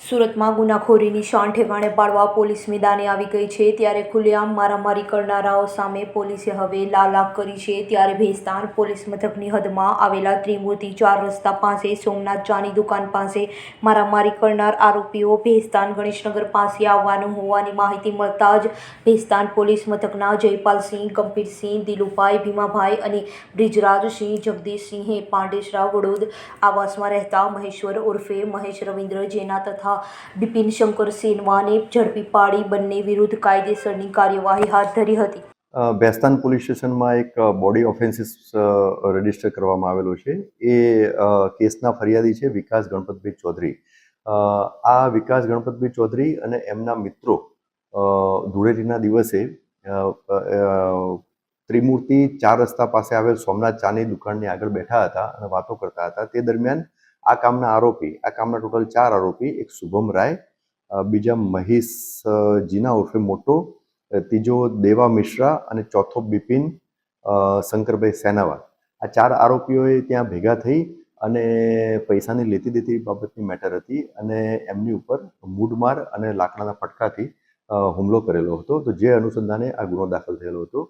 સુરતમાં ગુનાખોરીની શાન ઠેકાણે પાડવા પોલીસ મેદાને આવી ગઈ છે. ત્યારે ખુલ્લેઆમ મારામારી કરનારાઓ સામે પોલીસે હવે લાલાક કરી છે. ત્યારે ભેસ્તાન પોલીસ મથકની હદમાં આવેલા ત્રિમૂર્તિ ચાર રસ્તા પાસે સોમનાથ ચાની દુકાન પાસે મારામારી કરનાર આરોપીઓ ભેસ્તાન ગણેશનગર પાસે આવવાનું હોવાની માહિતી મળતા જ ભેસ્તાન પોલીસ મથકના જયપાલસિંહ, ગંભીરસિંહ, દિલુભાઈ, ભીમાભાઈ અને બ્રિજરાજસિંહ, જગદીશસિંહે પાંડેસરા વડોદ આવાસમાં રહેતા મહેશ્વર ઉર્ફે મહેશ રવિન્દ્ર જેના તથા બિપિન શંકર સેનવાને ઝડપી પાડી બંને વિરુદ્ધ કાયદેસરની કાર્યવાહી હાથ ધરી હતી. બેસ્તાન પોલીસ સ્ટેશનમાં એક બોડી ઓફેન્સીસ રજિસ્ટર કરવામાં આવેલો છે. એ કેસના ફરિયાદી છે વિકાસ ગણપતભાઈ ચૌધરી. આ વિકાસ ગણપતભાઈ ચૌધરી અને એમના મિત્રો ધૂળેટીના દિવસે ત્રિમૂર્તિ ચાર રસ્તા પાસે આવેલ સોમનાથ ચાની દુકાનની આગળ બેઠા હતા અને વાતો કરતા હતા. તે દરમિયાન આ કામના આરોપી, આ કામના ટોટલ ચાર આરોપી, એક શુભમ રાય બીજા મહેશ ઉર્ફે મોટો ત્રીજો દેવા મિશ્રા અને ચોથો બિપિન શંકરભાઈ સેનાવા આ ચાર આરોપીઓએ ત્યાં ભેગા થઈ અને પૈસાની લેતી દેતી બાબતની મેટર હતી અને એમની ઉપર મૂઢમાર અને લાકડાના ફટકાથી હુમલો કરેલો હતો. તો જે અનુસંધાને આ ગુનો દાખલ થયેલો હતો.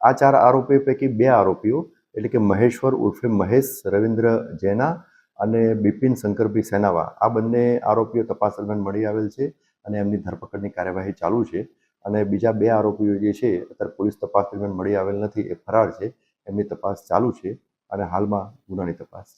આ ચાર આરોપીઓ પૈકી બે આરોપીઓ, એટલે કે મહેશ્વર ઉર્ફે મહેશ, રવિન્દ્ર જૈના અને બિપિન શંકરભાઈ સેનાવા, આ બંને આરોપીઓ તપાસ દરમિયાન મળી આવેલ છે અને એમની ધરપકડની કાર્યવાહી ચાલુ છે. અને બીજા બે આરોપીઓ જે છે, અત્યારે પોલીસ તપાસ દરમિયાન મળી આવેલ નથી, એ ફરાર છે. એમની તપાસ ચાલુ છે અને હાલમાં ગુનાની તપાસ